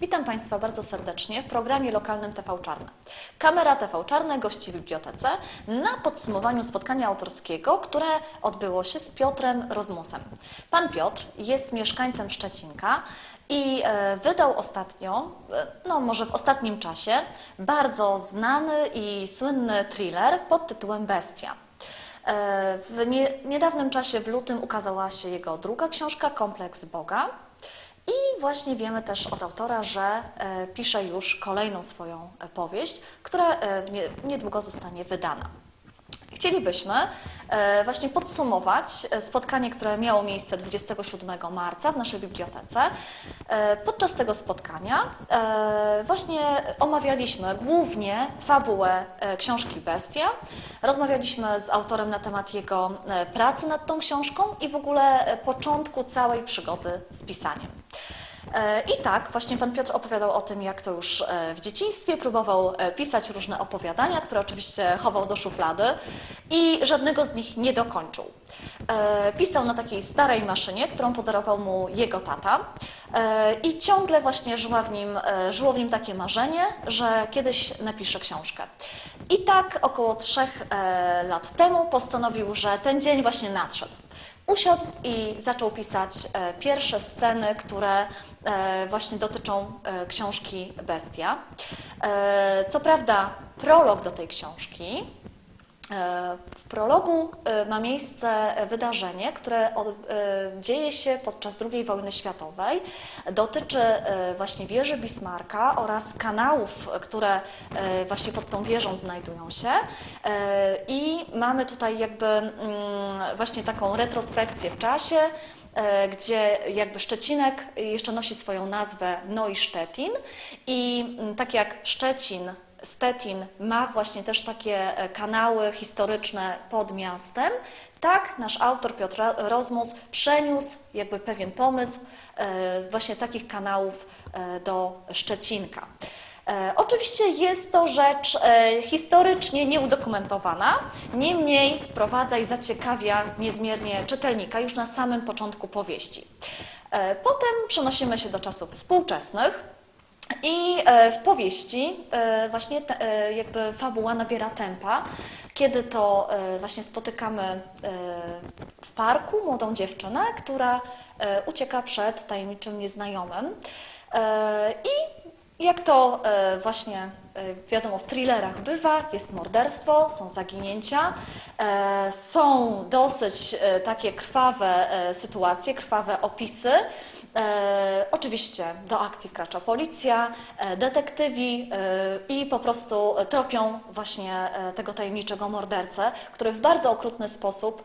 Witam Państwa bardzo serdecznie w programie lokalnym TV Czarne. Kamera TV Czarne gości w bibliotece na podsumowaniu spotkania autorskiego, które odbyło się z Piotrem Rozmusem. Pan Piotr jest mieszkańcem Szczecinka i e, wydał ostatnio, e, no może w ostatnim czasie, bardzo znany i słynny thriller pod tytułem Bestia. E, W nie, niedawnym czasie, w lutym, ukazała się jego druga książka, Kompleks Boga. I właśnie wiemy też od autora, że e, pisze już kolejną swoją e, powieść, która e, niedługo zostanie wydana. Chcielibyśmy e, właśnie podsumować e, spotkanie, które miało miejsce 27 marca w naszej bibliotece. E, Podczas tego spotkania właśnie omawialiśmy głównie fabułę książki Bestia. Rozmawialiśmy z autorem na temat jego pracy nad tą książką i w ogóle początku całej przygody z pisaniem. E, I tak, właśnie pan Piotr opowiadał o tym, jak to już e, w dzieciństwie próbował e, pisać różne opowiadania, które oczywiście chował do szuflady i żadnego z nich nie dokończył. Pisał na takiej starej maszynie, którą podarował mu jego tata i ciągle właśnie żyła w nim, żyło w nim takie marzenie, że kiedyś napisze książkę. I tak około trzech lat temu postanowił, że ten dzień właśnie nadszedł. Usiadł i zaczął pisać e, pierwsze sceny, które e, właśnie dotyczą e, książki Bestia. Co prawda, prolog do tej książki. E, W prologu e, ma miejsce wydarzenie, które e, dzieje się podczas II wojny światowej. Dotyczy e, właśnie wieży Bismarcka oraz kanałów, które e, właśnie pod tą wieżą znajdują się. E, I mamy tutaj jakby mm, właśnie taką retrospekcję w czasie, e, gdzie jakby Szczecinek jeszcze nosi swoją nazwę Neusztettin i mm, tak jak Szczecin Stettin ma właśnie też takie e, kanały historyczne pod miastem, tak nasz autor Piotr Rozmus przeniósł jakby pewien pomysł e, właśnie takich kanałów e, do Szczecinka. Oczywiście jest to rzecz historycznie nieudokumentowana, niemniej wprowadza i zaciekawia niezmiernie czytelnika już na samym początku powieści. Potem przenosimy się do czasów współczesnych. I e, w powieści e, właśnie e, jakby fabuła nabiera tempa, kiedy to właśnie spotykamy w parku młodą dziewczynę, która ucieka przed tajemniczym nieznajomym. E, Jak to e, właśnie e, wiadomo w thrillerach bywa, jest morderstwo, są zaginięcia, e, są dosyć takie krwawe sytuacje, krwawe opisy. Oczywiście do akcji wkracza policja, detektywi i po prostu tropią właśnie tego tajemniczego mordercę, który w bardzo okrutny sposób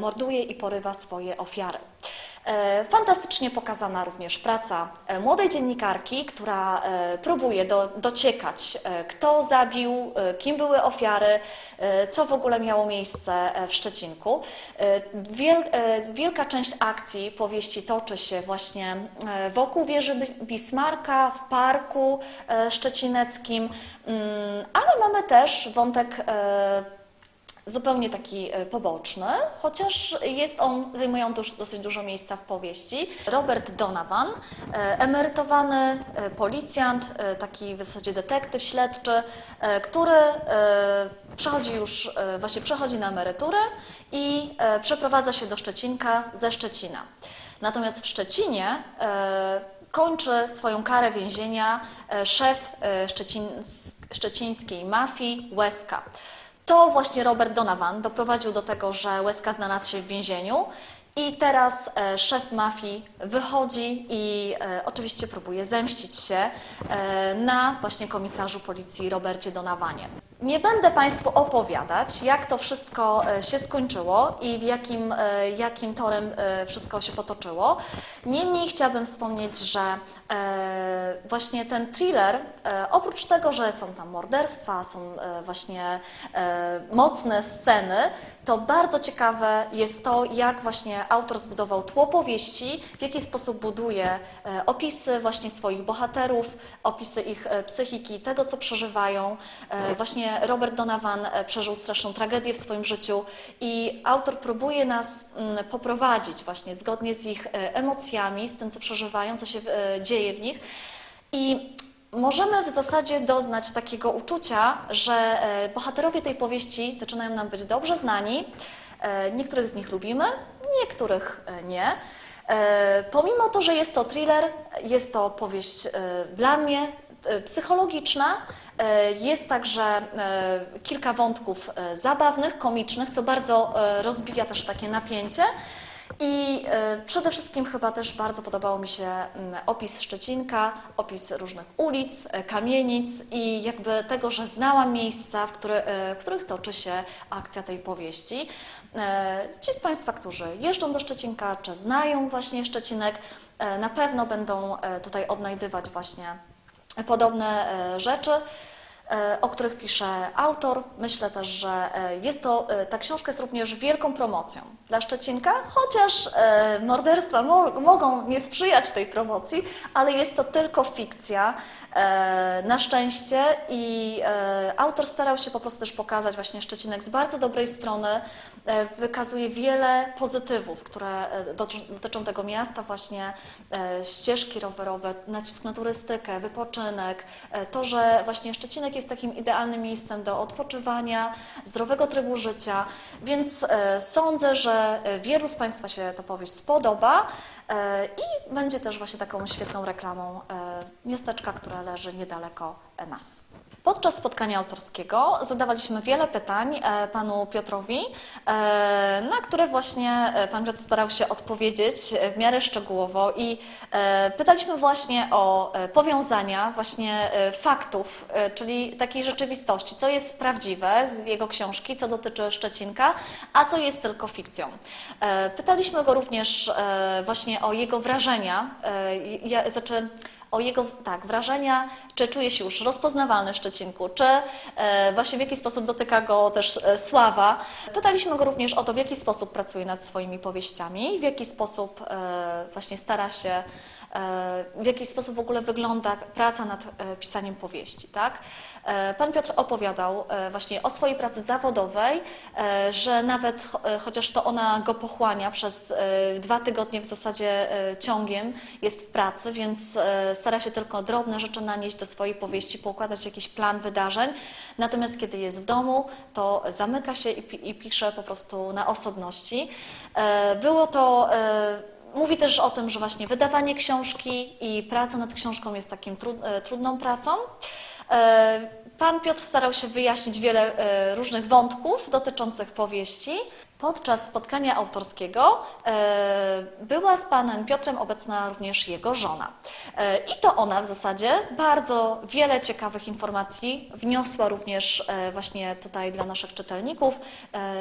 morduje i porywa swoje ofiary. E, Fantastycznie pokazana również praca e, młodej dziennikarki, która e, próbuje do, dociekać, kto zabił, kim były ofiary, co w ogóle miało miejsce w Szczecinku. Wiel, wielka część akcji powieści toczy się właśnie wokół wieży Bis- Bismarka, w parku szczecineckim, Mm, ale mamy też wątek zupełnie taki e, poboczny, chociaż jest on, zajmuje on dosyć dużo miejsca w powieści. Robert Donovan, e, emerytowany e, policjant, taki w zasadzie detektyw śledczy, który przechodzi już, właśnie przechodzi na emeryturę i przeprowadza się do Szczecinka ze Szczecina. Natomiast w Szczecinie kończy swoją karę więzienia szef szczecińskiej mafii Łeska. To właśnie Robert Donovan doprowadził do tego, że Łeska znalazł się w więzieniu i teraz e, szef mafii wychodzi i e, oczywiście próbuje zemścić się e, na właśnie komisarzu policji Robercie Donavanie. Nie będę Państwu opowiadać, jak to wszystko e, się skończyło i w jakim, e, jakim torem e, wszystko się potoczyło. Niemniej chciałabym wspomnieć, że właśnie ten thriller, oprócz tego, że są tam morderstwa, są właśnie mocne sceny, to bardzo ciekawe jest to, jak właśnie autor zbudował tło powieści, w jaki sposób buduje opisy właśnie swoich bohaterów, opisy ich psychiki, tego, co przeżywają. E, Robert Donovan e, przeżył straszną tragedię w swoim życiu i autor próbuje nas mm, poprowadzić właśnie zgodnie z ich e, emocjami, z tym, co przeżywają, co się e, dzieje w nich. I możemy w zasadzie doznać takiego uczucia, że bohaterowie tej powieści zaczynają nam być dobrze znani. Niektórych z nich lubimy, niektórych nie. Pomimo to, że jest to thriller, jest to powieść dla mnie psychologiczna. E, Jest także e, kilka wątków e, zabawnych, komicznych, co bardzo rozbija też takie napięcie. I przede wszystkim chyba też bardzo podobało mi się mm, opis Szczecinka, opis różnych ulic, kamienic i jakby tego, że znałam miejsca, w, który, w których toczy się akcja tej powieści. Ci z Państwa, którzy jeżdżą do Szczecinka, czy znają właśnie Szczecinek, na pewno będą tutaj odnajdywać właśnie podobne e, rzeczy, o których pisze autor. Myślę też, że e, jest to, e, ta książka jest również wielką promocją dla Szczecinka, chociaż e, morderstwa mo mogą nie sprzyjać tej promocji, ale jest to tylko fikcja e, na szczęście. I e, autor starał się po prostu też pokazać właśnie Szczecinek z bardzo dobrej strony, e, wykazuje wiele pozytywów, które e, dotyczą, tego miasta, właśnie e, ścieżki rowerowe, nacisk na turystykę, wypoczynek, e, to, że właśnie Szczecinek jest takim idealnym miejscem do odpoczywania, zdrowego trybu życia, więc e, sądzę, że e, wielu z Państwa się ta powieść spodoba e, i będzie też właśnie taką świetną reklamą e, miasteczka, które leży niedaleko nas. Podczas spotkania autorskiego zadawaliśmy wiele pytań e, panu Piotrowi, e, na które właśnie pan Piotr starał się odpowiedzieć w miarę szczegółowo i pytaliśmy właśnie o powiązania właśnie faktów, czyli takiej rzeczywistości, co jest prawdziwe z jego książki, co dotyczy Szczecinka, a co jest tylko fikcją. Pytaliśmy go również właśnie o jego wrażenia, e, ja, znaczy o jego tak, wrażenia, czy czuje się już rozpoznawalny w Szczecinku, czy e, właśnie w jaki sposób dotyka go też e, sława. Pytaliśmy go również o to, w jaki sposób pracuje nad swoimi powieściami, w jaki sposób właśnie stara się, w jaki sposób w ogóle wygląda praca nad e, pisaniem powieści. Tak? E, Pan Piotr opowiadał e, właśnie o swojej pracy zawodowej, e, że nawet cho- e, chociaż to ona go pochłania przez e, dwa tygodnie w zasadzie e, ciągiem jest w pracy, więc e, stara się tylko drobne rzeczy nanieść do swojej powieści, poukładać jakiś plan wydarzeń. Natomiast kiedy jest w domu, to zamyka się i, pi- i pisze po prostu na osobności. E, Było to e, Mówi też o tym, że właśnie wydawanie książki i praca nad książką jest takim e, trudną pracą. E, Pan Piotr starał się wyjaśnić wiele e, różnych wątków dotyczących powieści. Podczas spotkania autorskiego e, była z panem Piotrem obecna również jego żona. E, I to ona w zasadzie bardzo wiele ciekawych informacji wniosła również e, właśnie tutaj dla naszych czytelników,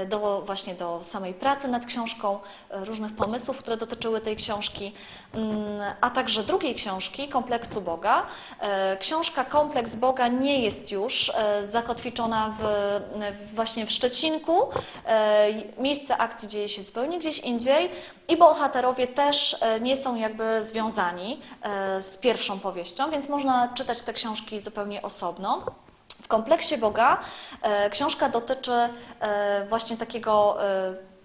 do, właśnie do samej pracy nad książką, różnych pomysłów, które dotyczyły tej książki, mm, a także drugiej książki, Kompleksu Boga. Książka Kompleks Boga nie jest już zakotwiczona w, właśnie w Szczecinku. Miejsce akcji dzieje się zupełnie gdzieś indziej i bohaterowie też e, nie są jakby związani e, z pierwszą powieścią, więc można czytać te książki zupełnie osobno. W kompleksie Boga e, książka dotyczy właśnie takiego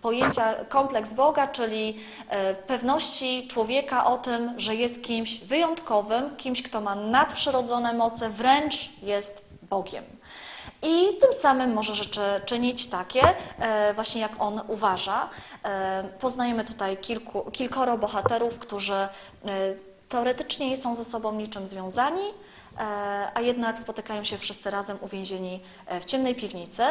pojęcia kompleks Boga, czyli pewności człowieka o tym, że jest kimś wyjątkowym, kimś, kto ma nadprzyrodzone moce, wręcz jest Bogiem. I tym samym może rzeczy czynić takie, e, właśnie jak on uważa. E, Poznajemy tutaj kilku, kilkoro bohaterów, którzy e, teoretycznie nie są ze sobą niczym związani, a jednak spotykają się wszyscy razem uwięzieni w ciemnej piwnicy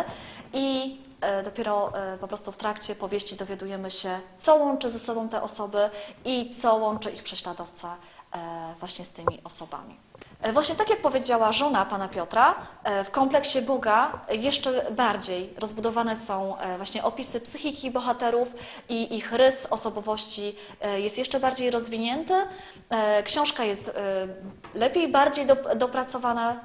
i dopiero po prostu w trakcie powieści dowiadujemy się, co łączy ze sobą te osoby i co łączy ich prześladowca właśnie z tymi osobami. E, Właśnie tak jak powiedziała żona pana Piotra, e, w kompleksie Boga jeszcze bardziej rozbudowane są e, właśnie opisy psychiki bohaterów i ich rys osobowości jest jeszcze bardziej rozwinięty. Książka jest lepiej, bardziej dop- dopracowana.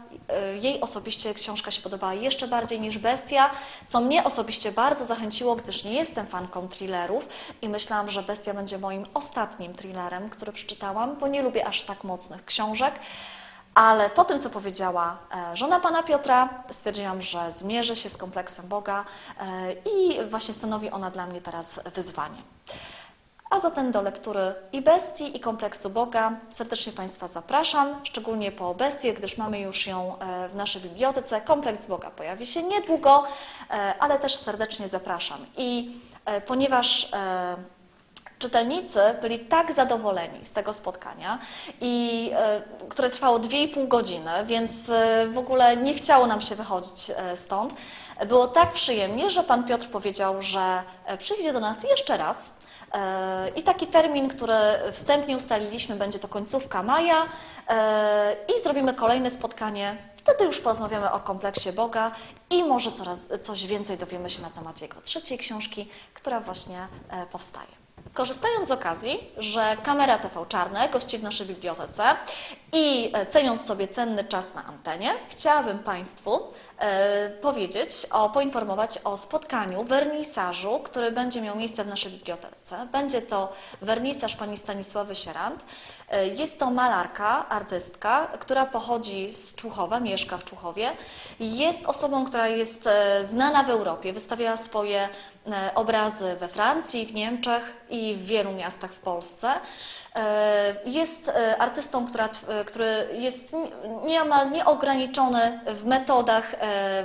Jej osobiście książka się podobała jeszcze bardziej niż Bestia, co mnie osobiście bardzo zachęciło, gdyż nie jestem fanką thrillerów i myślałam, że Bestia będzie moim ostatnim thrillerem, który przeczytałam, bo nie lubię aż tak mocnych książek. Ale po tym, co powiedziała e, żona pana Piotra, stwierdziłam, że zmierzę się z kompleksem Boga e, i właśnie stanowi ona dla mnie teraz wyzwanie. A zatem do lektury i bestii, i kompleksu Boga serdecznie Państwa zapraszam, szczególnie po bestię, gdyż mamy już ją e, w naszej bibliotece. Kompleks Boga pojawi się niedługo, ale też serdecznie zapraszam. I ponieważ czytelnicy byli tak zadowoleni z tego spotkania, i, e, które trwało 2,5 godziny, więc e, w ogóle nie chciało nam się wychodzić e, stąd. Było tak przyjemnie, że pan Piotr powiedział, że przyjdzie do nas jeszcze raz. I taki termin, który wstępnie ustaliliśmy, będzie to końcówka maja i zrobimy kolejne spotkanie. Wtedy już porozmawiamy o kompleksie Boga i może coraz coś więcej dowiemy się na temat jego trzeciej książki, która właśnie powstaje. Korzystając z okazji, że kamera TV Czarne gości w naszej bibliotece i e, ceniąc sobie cenny czas na antenie, chciałabym Państwu e, powiedzieć, o, poinformować o spotkaniu, wernisażu, który będzie miał miejsce w naszej bibliotece. Będzie to wernisaż pani Stanisławy Sierant. E, Jest to malarka, artystka, która pochodzi z Człuchowa, mieszka w Człuchowie. Jest osobą, która jest znana w Europie, wystawiała swoje obrazy we Francji, w Niemczech i w wielu miastach w Polsce. E, Jest e, artystą, która, e, który jest ni- niemal nieograniczony w metodach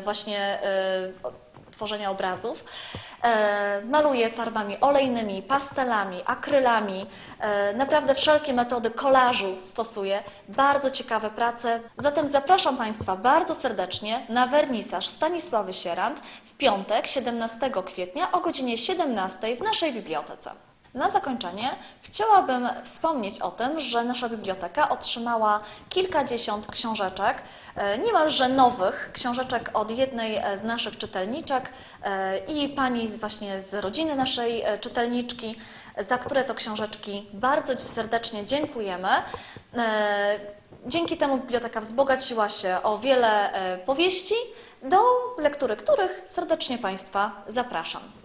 właśnie tworzenia obrazów. Maluje farbami olejnymi, pastelami, akrylami, naprawdę wszelkie metody kolażu stosuje. Bardzo ciekawe prace. Zatem zapraszam Państwa bardzo serdecznie na wernisaż Stanisławy Sierant w piątek 17 kwietnia o godzinie 17 w naszej bibliotece. Na zakończenie chciałabym wspomnieć o tym, że nasza biblioteka otrzymała kilkadziesiąt książeczek, e, niemalże nowych książeczek od jednej e, z naszych czytelniczek e, i pani z, właśnie z rodziny naszej czytelniczki, za które to książeczki bardzo serdecznie dziękujemy. Dzięki temu biblioteka wzbogaciła się o wiele powieści, do lektury których serdecznie Państwa zapraszam.